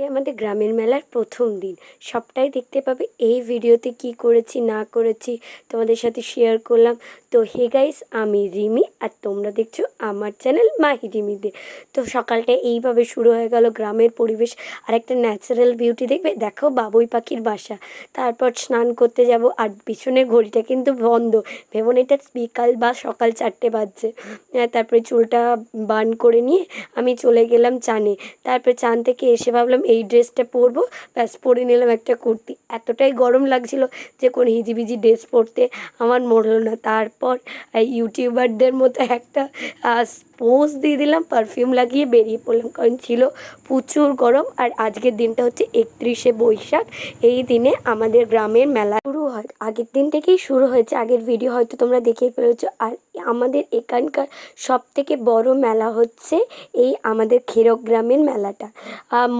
আমাদের গ্রামের মেলার প্রথম দিন। সবটাই দেখতে পাবে। এই ভিডিওতে কি করেছি, না করেছি তোমাদের সাথে শেয়ার করলাম। তো হে গাইস আমি রিমি আর তোমরা দেখছ আমার চ্যানেল মাহি রিমিতে তো সকালটা এইভাবে শুরু হয়ে গেল গ্রামের পরিবেশ। আর একটা ন্যাচারাল বিউটি দেখবে? দেখো বাবুই পাখির বাসা। তারপর স্নান করতে যাব আর পিছনে ঘড়িটা কিন্তু বন্ধ। ভেবন এটা বিকাল বা সকাল চারটে বাজছে। তারপরে চুলটা বান করে নিয়ে আমি চলে গেলাম চানে। তারপরে চান থেকে এসে ভাবলাম এই ড্রেসটা পরবো। ব্যাস, পরে নিলাম একটা কুর্তি। এতটাই গরম লাগছিল যে কোনো হিজিবিজি ড্রেস পরতে আমার মরলো না। তারপর ইউটিউবারদের মতো একটা পোজ দিয়ে দিলাম পারফিউম লাগিয়ে বেরিয়ে পড়লাম। কারণ ছিল প্রচুর গরম। আর আজকের দিনটা হচ্ছে একত্রিশে বৈশাখ। এই দিনে আমাদের গ্রামের মেলা হয়। আগের দিন থেকেই শুরু হয়েছে। আগের ভিডিও হয়তো তোমরা দেখেই ফেলেছো। আর আমাদের এখানকার সব থেকে বড় মেলা হচ্ছে এই আমাদের গ্রামের মেলাটা।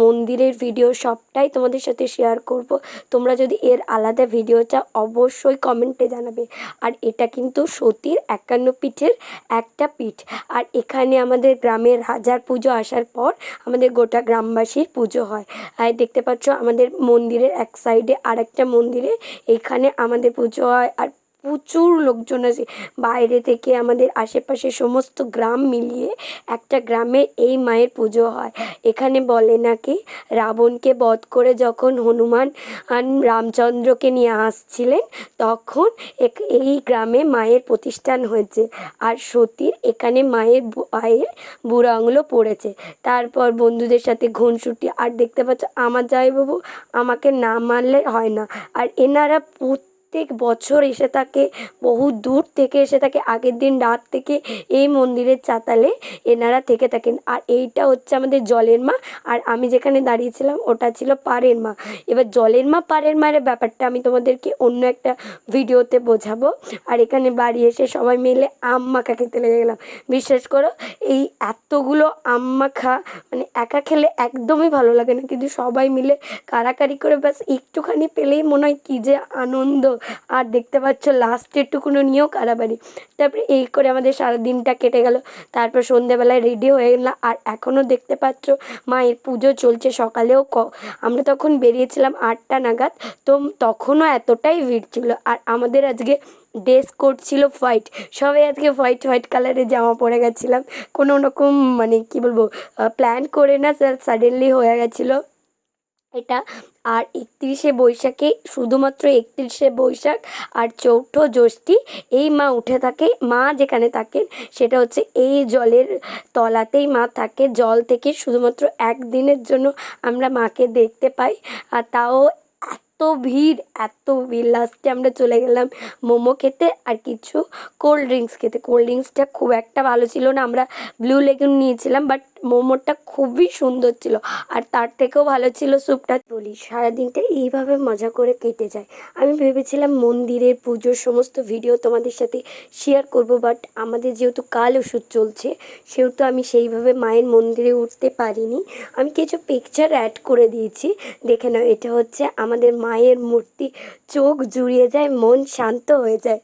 মন্দিরের ভিডিও সবটাই তোমাদের সাথে শেয়ার করব। তোমরা যদি এর আলাদা ভিডিও চাও, অবশ্যই কমেন্টে জানাবে। আর এটা কিন্তু সতীর একান্ন পিঠের একটা পিঠ। আর এখানে আমাদের গ্রামের হাজার পুজো আসার পর আমাদের গোটা গ্রামবাসীর পুজো হয়। আর দেখতে পাচ্ছ আমাদের মন্দিরের এক সাইডে আর একটা মন্দিরে এখানে আমাদের পুজো হয় আর প্রচুর লোকজন আসে বাইরে থেকে আমাদের আশেপাশে সমস্ত গ্রাম মিলিয়ে একটা গ্রামে এই মায়ের পুজো হয়। এখানে বলে নাকি, রাবণকে বধ করে যখন হনুমান রামচন্দ্রকে নিয়ে আসছিলেন, তখন এই গ্রামে মায়ের প্রতিষ্ঠান হয়েছে। আর সতীর এখানে মায়ের পায়ের বুড়ো আঙুলো পড়েছে। তারপর বন্ধুদের সাথে ঘুনসুটি, আর দেখতে পাচ্ছ, আমার জামাইবাবু আমাকে না মানলে হয় না। আর এনারা প্রত্যেক বছর এসে থাকে বহু দূর থেকে এসে থাকে আগের দিন রাত থেকে এই মন্দিরের চাতালে এনারা থেকে থাকেন। আর এইটা হচ্ছে আমাদের জলের মা, আর আমি যেখানে দাঁড়িয়েছিলাম ওটা ছিল পাড়ের মা। এবার জলের মা, পাড়ের মায়ের ব্যাপারটা আমি তোমাদেরকে অন্য একটা ভিডিওতে বোঝাবো। আর এখানে বাড়ি এসে সবাই মিলে আম মাখা খেতে লেগে গেলাম। বিশ্বাস করো, এই এতগুলো আম মাখা মানে একা খেলে একদমই ভালো লাগে না। কিন্তু সবাই মিলে কারাকারি করে ব্যাস একটুখানি পেলেই মনে হয় কী যে আনন্দ। আর দেখতে পাচ্ছ লাস্টের টুকুনো নিয়েও কারাবারি তারপরে এই করে আমাদের সারা দিনটা কেটে গেল। তারপর সন্ধেবেলায় রেডি হয়ে গেলাম। আর এখনও দেখতে পাচ্ছ মায়ের পুজো চলছে সকালেও ক। আমরা তখন বেরিয়েছিলাম আটটা নাগাদ। তো তখনও এতটাই ভিড় ছিল। আর আমাদের আজকে ড্রেস কোড ছিল হোয়াইট সবাই আজকে হোয়াইট হোয়াইট কালারের জামা পরে গেছিলাম। কোনো রকম মানে কি বলব প্ল্যান করে না সাডেনলি হয়ে গেছিল। এটা আর একত্রিশে বৈশাখে শুধুমাত্র একত্রিশে বৈশাখ আর চৌঠ জ্যৈষ্ঠী এই মা উঠে থাকে, মা যেখানে থাকেন সেটা হচ্ছে এই জলের তলাতেই মা থাকে। জল থেকে শুধুমাত্র একদিনের জন্য আমরা মাকে দেখতে পাই। আর তাও এত ভিড় এত ভিড়। লাস্টে আমরা চলে গেলাম মোমো খেতে আর কিছু কোল্ড ড্রিঙ্কস খেতে। কোল্ড ড্রিঙ্কসটা খুব একটা ভালো ছিল না। আমরা ব্লু লেগুন নিয়েছিলাম বাট মোমোটা খুবই সুন্দর ছিল। আর তার থেকেও ভালো ছিল স্যুপটা বলি, সারাদিনটা এইভাবে মজা করে কেটে যায়। আমি ভেবেছিলাম মন্দিরের পুজোর সমস্ত ভিডিও তোমাদের সাথে শেয়ার করব বাট আমাদের যেহেতু কাল ওষুধ চলছে, সেহেতু আমি সেইভাবে মায়ের মন্দিরে উঠতে পারিনি। আমি কিছু পিকচার অ্যাড করে দিয়েছি। দেখে নাও, এটা হচ্ছে আমাদের মায়ের মূর্তি চোখ জুড়িয়ে যায় মন শান্ত হয়ে যায়।